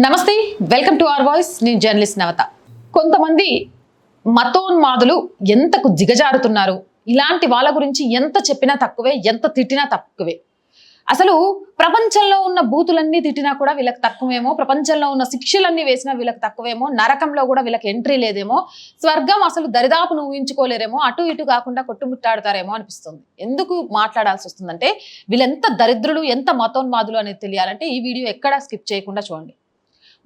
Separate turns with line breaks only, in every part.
నమస్తే welcome to Our Voice. నేను journalist Navata. కొంతమంది మతోన్మాదులు ఎంతకు దిగజారుతున్నారు? ఇలాంటి వాళ్ళ గురించి ఎంత చెప్పినా తక్కువే ఎంత తిట్టినా తక్కువే. అసలు ప్రపంచంలో ఉన్న బూతులన్నీ తిట్టినా కూడా వీళ్ళకి తక్కువేమో ప్రపంచంలో ఉన్న శిక్షలన్నీ వేసినా వీళ్ళకి తక్కువేమో నరకంలో కూడా వీళ్ళకి ఎంట్రీ లేదేమో స్వర్గం అసలు దరిదాపును ఊహించుకోలేరేమో అటు ఇటు కాకుండా కొట్టుముట్టాడతారేమో అనిపిస్తుంది. ఎందుకు మాట్లాడాల్సి వస్తుందంటే వీళ్ళెంత దరిద్రులు ఎంత మతోన్మాదులు అనేది తెలియాలంటే ఈ వీడియో ఎక్కడా స్కిప్ చేయకుండా చూడండి.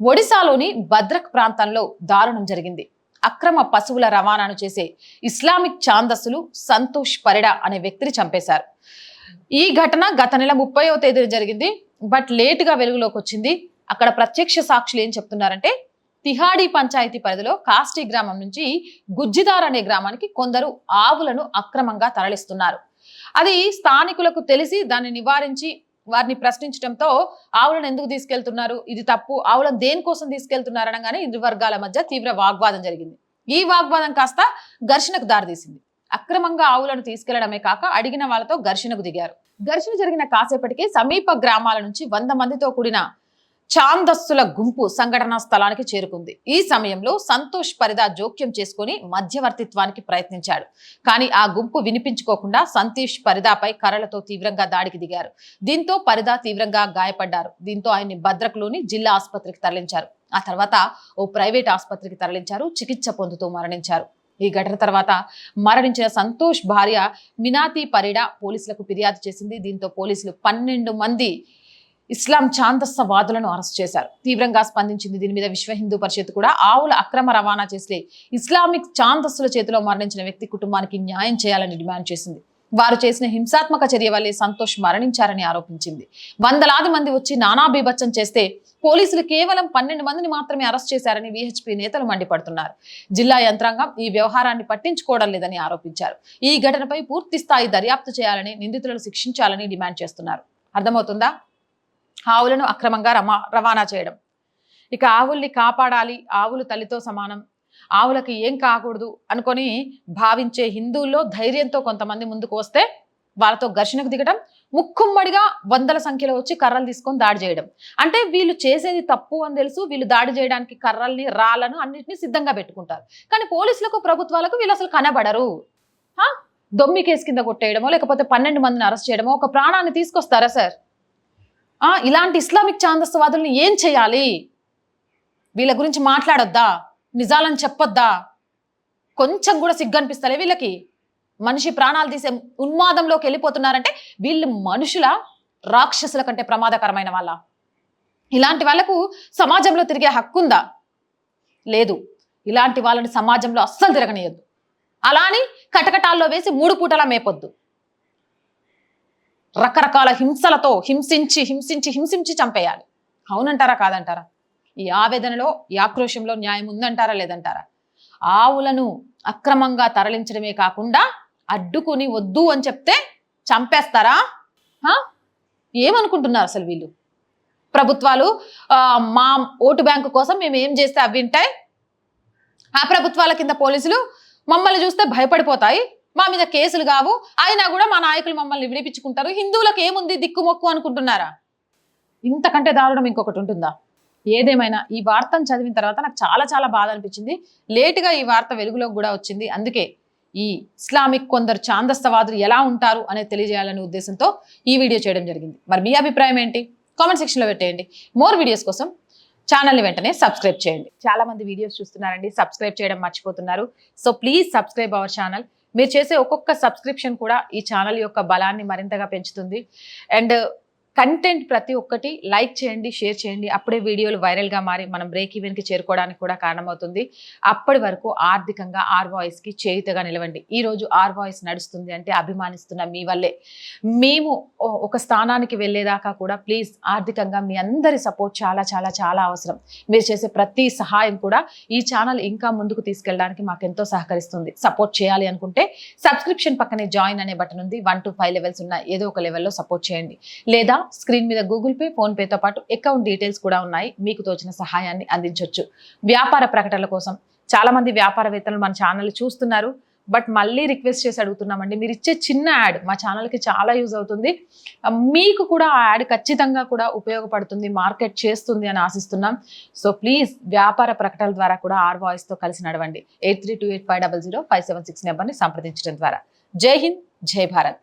ఒడిశాలోని భద్రక్ ప్రాంతంలో దారుణం జరిగింది. అక్రమ పశువుల రవాణాను చేసే ఇస్లామిక్ ఛాందస్సులు సంతోష్ పరిడా అనే వ్యక్తిని చంపేశారు. ఈ ఘటన గత నెల ముప్పైవ తేదీన జరిగింది. బట్ లేటుగా వెలుగులోకి వచ్చింది. అక్కడ ప్రత్యక్ష సాక్షులు ఏం చెప్తున్నారంటే తిహాడీ పంచాయతీ పరిధిలో కాస్టీ గ్రామం నుంచి గుజ్జిదార్ అనే గ్రామానికి కొందరు ఆవులను అక్రమంగా తరలిస్తున్నారు. అది స్థానికులకు తెలిసి దాన్ని నివారించి వారిని ప్రశ్నించడంతో ఆవులను ఎందుకు తీసుకెళ్తున్నారు? ఇది తప్పు. ఆవులను దేనికోసం తీసుకెళ్తున్నారు అనగానే ఇరు వర్గాల మధ్య తీవ్ర వాగ్వాదం జరిగింది. ఈ వాగ్వాదం కాస్త ఘర్షణకు దారితీసింది. అక్రమంగా ఆవులను తీసుకెళ్ళడమే కాక అడిగిన వాళ్ళతో ఘర్షణకు దిగారు. ఘర్షణ జరిగిన కాసేపటికి సమీప గ్రామాల నుంచి వంద మందితో కూడిన ఛాందస్సుల గుంపు సంఘటనా స్థలానికి చేరుకుంది. ఈ సమయంలో సంతోష్ పరిదా జోక్యం చేసుకుని మధ్యవర్తిత్వానికి ప్రయత్నించాడు. కానీ ఆ గుంపు వినిపించుకోకుండా సంతోష్ పరిదాపై కర్రలతో తీవ్రంగా దాడికి దిగారు. దీంతో పరిదా తీవ్రంగా గాయపడ్డారు. దీంతో ఆయన్ని భద్రక్లోని జిల్లా ఆసుపత్రికి తరలించారు. ఆ తర్వాత ఓ ప్రైవేట్ ఆసుపత్రికి తరలించారు. చికిత్స పొందుతూ మరణించారు. ఈ ఘటన తర్వాత మరణించిన సంతోష్ భార్య మినాతి పరిడా పోలీసులకు ఫిర్యాదు చేసింది. దీంతో పోలీసులు పన్నెండు మంది ఇస్లాం ఛాందస్సవాదులను అరెస్ట్ చేశారు. తీవ్రంగా స్పందించింది దీని మీద విశ్వ హిందూ పరిషత్ కూడా. ఆవుల అక్రమ రవాణా చేసే ఇస్లామిక్ ఛాందస్సుల చేతిలో మరణించిన వ్యక్తి కుటుంబానికి న్యాయం చేయాలని డిమాండ్ చేసింది. వారు చేసిన హింసాత్మక చర్య వల్లే సంతోష్ మరణించారని ఆరోపించింది. వందలాది మంది వచ్చి నానా బీభత్సం చేస్తే పోలీసులు కేవలం పన్నెండు మందిని మాత్రమే అరెస్ట్ చేశారని విహెచ్పి నేతలు మండిపడుతున్నారు. జిల్లా యంత్రాంగం ఈ వ్యవహారాన్ని పట్టించుకోవడం లేదని ఆరోపించారు. ఈ ఘటనపై పూర్తి స్థాయి దర్యాప్తు చేయాలని నిందితులను శిక్షించాలని డిమాండ్ చేస్తున్నారు. అర్థమవుతుందా? ఆవులను అక్రమంగా రమా రవాణా చేయడం. ఇక ఆవుల్ని కాపాడాలి ఆవులు తల్లితో సమానం. ఆవులకి ఏం కాకూడదు అనుకొని భావించే హిందువుల్లో ధైర్యంతో కొంతమంది ముందుకు వస్తే వాళ్ళతో ఘర్షణకు దిగడం ముక్కుమ్మడిగా వందల సంఖ్యలో వచ్చి కర్రలు తీసుకొని దాడి చేయడం. అంటే వీళ్ళు చేసేది తప్పు అని తెలుసు వీళ్ళు దాడి చేయడానికి కర్రల్ని రాళ్ళను అన్నింటినీ సిద్ధంగా పెట్టుకుంటారు. కానీ పోలీసులకు ప్రభుత్వాలకు వీళ్ళు అసలు కనబడరు. దొమ్మి కేసు కింద కొట్టేయడమో లేకపోతే పన్నెండు మందిని అరెస్ట్ చేయడమో ఒక ప్రాణాన్ని తీసుకొస్తారా సార్? ఇలాంటి ఇస్లామిక్ ఛాందస్వాదుల్ని ఏం చేయాలి? వీళ్ళ గురించి మాట్లాడొద్దా? నిజాలను చెప్పొద్దా? కొంచెం కూడా సిగ్గు అనిపిస్తలే వీళ్ళకి. మనిషి ప్రాణాలు తీసే ఉన్మాదంలోకి వెళ్ళిపోతున్నారంటే వీళ్ళు మనుషుల రాక్షసుల కంటే ప్రమాదకరమైన వాళ్ళ. ఇలాంటి వాళ్ళకు సమాజంలో తిరిగే హక్కు ఉందా లేదు. ఇలాంటి వాళ్ళని సమాజంలో అస్సలు తిరగనియద్దు. అలా అని కటకటాల్లో వేసి మూడు పూటలా మేపొద్దు. రకరకాల హింసలతో హింసించి హింసించి హింసించి చంపేయాలి. అవునంటారా కాదంటారా? ఈ ఆవేదనలో ఈ ఆక్రోశంలో న్యాయం ఉందంటారా లేదంటారా? ఆవులను అక్రమంగా తరలించడమే కాకుండా అడ్డుకుని వద్దు అని చెప్తే చంపేస్తారా? ఏమనుకుంటున్నారు అసలు వీళ్ళు? ప్రభుత్వాలు మా ఓటు బ్యాంకు కోసం మేము ఏం చేస్తే అవి వింటాయి? ఆ ప్రభుత్వాల కింద పోలీసులు మమ్మల్ని చూస్తే భయపడిపోతాయి. మా మీద కేసులు కావు. అయినా కూడా మా నాయకులు మమ్మల్ని విడిపించుకుంటారు. హిందువులకు ఏముంది? దిక్కుమొక్కు అనుకుంటున్నారా? ఇంతకంటే దారుణం ఇంకొకటి ఉంటుందా? ఏదేమైనా ఈ వార్తను చదివిన తర్వాత నాకు చాలా చాలా బాధ అనిపించింది. లేటుగా ఈ వార్త వెలుగులోకి కూడా వచ్చింది. అందుకే ఈ ఇస్లామిక్ కొందరు ఛాందస్తవాదులు ఎలా ఉంటారు అనేది తెలియజేయాలనే ఉద్దేశంతో ఈ వీడియో చేయడం జరిగింది. మరి మీ అభిప్రాయం ఏంటి? కామెంట్ సెక్షన్లో పెట్టేయండి. మోర్ వీడియోస్ కోసం ఛానల్ని వెంటనే సబ్స్క్రైబ్ చేయండి. చాలా మంది వీడియోస్ చూస్తున్నారండి. సబ్స్క్రైబ్ చేయడం మర్చిపోతున్నారు. So please subscribe our channel. మీరు చేసే ఒక్కొక్క సబ్స్క్రిప్షన్ కూడా ఈ ఛానల్ యొక్క బలాన్ని మరింతగా పెంచుతుంది. అండ్ కంటెంట్ ప్రతి ఒక్కటి లైక్ చేయండి షేర్ చేయండి. అప్పుడే వీడియోలు వైరల్గా మారి మనం బ్రేక్ ఈవెన్కి చేరుకోవడానికి కూడా కారణమవుతుంది. అప్పటి వరకు ఆర్థికంగా ఆర్ వాయిస్కి చేయుతగా నిలవండి. ఈరోజు ఆర్ వాయిస్ నడుస్తుంది అంటే అభిమానిస్తున్న మీ వల్లే. మేము ఒక స్థానానికి వెళ్ళేదాకా కూడా ప్లీజ్ ఆర్థికంగా మీ అందరి సపోర్ట్ చాలా చాలా చాలా అవసరం. మీరు చేసే ప్రతి సహాయం కూడా ఈ ఛానల్ ఇంకా ముందుకు తీసుకెళ్ళడానికి మాకు ఎంతో సహకరిస్తుంది. సపోర్ట్ చేయాలి అనుకుంటే సబ్స్క్రిప్షన్ పక్కనే జాయిన్ అనే బటన్ ఉంది. వన్ టు ఫైవ్ లెవెల్స్ ఉన్న ఏదో ఒక లెవెల్లో సపోర్ట్ చేయండి. లేదా స్క్రీన్ మీద గూగుల్ పే ఫోన్ పేతో పాటు అకౌంట్ డీటెయిల్స్ కూడా ఉన్నాయి. మీకు తోచిన సహాయాన్ని అందించవచ్చు వ్యాపార ప్రకటనల కోసం చాలామంది వ్యాపారవేత్తలు మన ఛానల్ చూస్తున్నారు. బట్ మళ్ళీ రిక్వెస్ట్ చేసి అడుగుతున్నామండి. మీరు ఇచ్చే చిన్న యాడ్ మా ఛానల్కి చాలా యూజ్ అవుతుంది. మీకు కూడా ఆ యాడ్ ఖచ్చితంగా కూడా ఉపయోగపడుతుంది మార్కెట్ చేస్తుంది అని ఆశిస్తున్నాం. సో ప్లీజ్ వ్యాపార ప్రకటనల ద్వారా కూడా ఆర్ వాయిస్తో కలిసి నడవండి. Eight three two eight five double zero five seven six నెంబర్ని సంప్రదించడం ద్వారా. జై హింద్ జై భారత్.